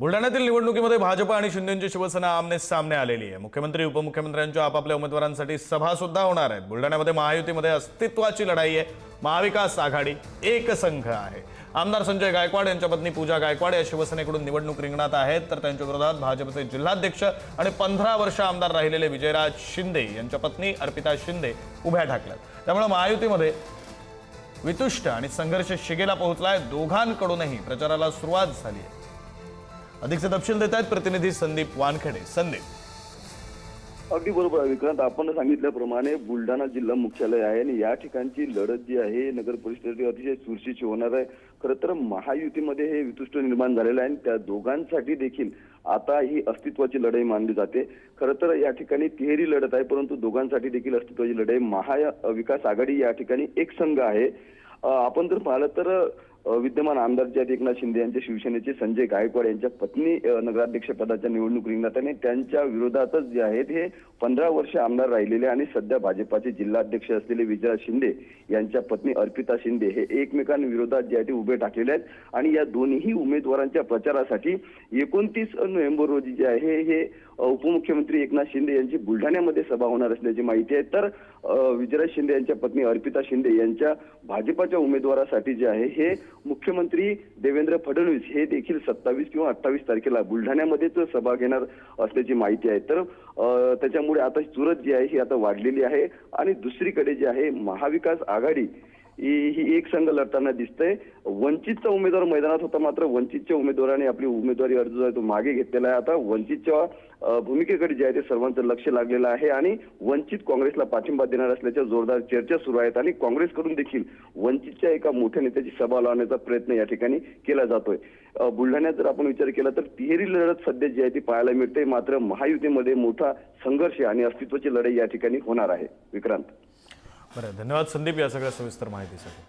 बुलढाण्यातील निवडणुकीमध्ये भाजप आणि शिंदेची शिवसेना आमने सामने आलेली आहे. मुख्यमंत्री उपमुख्यमंत्र्यांच्या आपापल्या उमेदवारांसाठी सभा सुद्धा होणार आहेत. बुलढाण्यामध्ये महायुतीमध्ये अस्तित्वाची लढाई आहे. महाविकास आघाडी एक संघ आहे. आमदार संजय गायकवाड यांच्या पत्नी पूजा गायकवाड या शिवसेनेकडून निवडणूक रिंगणात आहेत. तर त्यांच्या विरोधात भाजपचे जिल्हाध्यक्ष आणि पंधरा वर्ष आमदार राहिलेले विजयराज शिंदे यांच्या पत्नी अर्पिता शिंदे उभ्या ठाकल्यात. त्यामुळे महायुतीमध्ये वितुष्ट आणि संघर्ष शिगेला पोहोचलाय. दोघांकडूनही प्रचाराला सुरुवात झाली आहे. अधिकचे तपशील देत आहेत प्रतिनिधी संदीप वानखेडे. संदीप. अगदी बरोबर आहे विक्रांत. आपण सांगितल्याप्रमाणे बुलढाणा जिल्हा मुख्यालय आहे आणि या ठिकाणची लढत जी आहे नगर परिषदेची अतिशय चुरशीची होणार आहे. खरं तर महायुतीमध्ये हे वितुष्ट निर्माण झालेलं आहे आणि त्या दोघांसाठी देखील आता ही अस्तित्वाची लढाई मानली जाते. खरं तर या ठिकाणी तिहेरी लढत आहे परंतु दोघांसाठी देखील अस्तित्वाची लढाई महाविकास आघाडी या ठिकाणी एक संघ आहे. आपण जर पाहिलं तर विद्यमान आमदार जे आहेत एकनाथ शिंदे यांच्या शिवसेनेचे संजय गायकवाड यांच्या पत्नी नगराध्यक्षपदाच्या नगराध्यक्ष पदाच्या निवडणूक रिंगणात आणि त्यांच्या विरोधातच जे आहेत हे पंधरा वर्ष आमदार राहिलेले आणि सध्या भाजपाचे जिल्हाध्यक्ष असलेले विजया शिंदे यांच्या पत्नी अर्पिता शिंदे हे एकमेकांविरोधात जे आहे ते उभे टाकलेले आहेत. आणि या दोन्ही उमेदवारांच्या प्रचारासाठी एकोणतीस नोव्हेंबर रोजी जे आहे हे उपमुख्यमंत्री एकनाथ शिंदे यांची बुलढाण्यामध्ये सभा होणार असल्याची माहिती आहे. तर विजया शिंदे यांच्या पत्नी अर्पिता शिंदे यांच्या भाजपाच्या उमेदवारासाठी जे आहे हे मुख्यमंत्री देवेंद्र फडणवीस हे देखील सत्तावीस किंवा अठ्ठावीस तारखेला बुलढाण्यामध्येच सभा घेणार असल्याची माहिती आहे. तर त्याच्यामुळे आता चुरत जी आहे ही आता वाढलेली आहे. आणि दुसरीकडे जी आहे महाविकास आघाडी ही एक संघ लढताना दिसतंय. वंचितचा उमेदवार मैदानात होता मात्र वंचितच्या उमेदवाराने आपली उमेदवारी अर्ज जो आहे तो मागे घेतलेला आहे. आता वंचितच्या भूमिकेकडे जे आहे ते सर्वांचं लक्ष लागलेलं आहे आणि वंचित काँग्रेसला पाठिंबा देणार असल्याच्या जोरदार चर्चा सुरू आहेत आणि काँग्रेसकडून देखील वंचितच्या एका मोठ्या नेत्याची सभा लावण्याचा प्रयत्न या ठिकाणी केला जातोय. बुलढाण्यात जर आपण विचार केला तर तिहेरी लढत सध्या जी आहे ती पाहायला मिळते. मात्र महायुतीमध्ये मोठा संघर्ष आणि अस्तित्वाची लढाई या ठिकाणी होणार आहे. विक्रांत. बरं धन्यवाद संदीप या सगळ्या सविस्तर माहितीसाठी.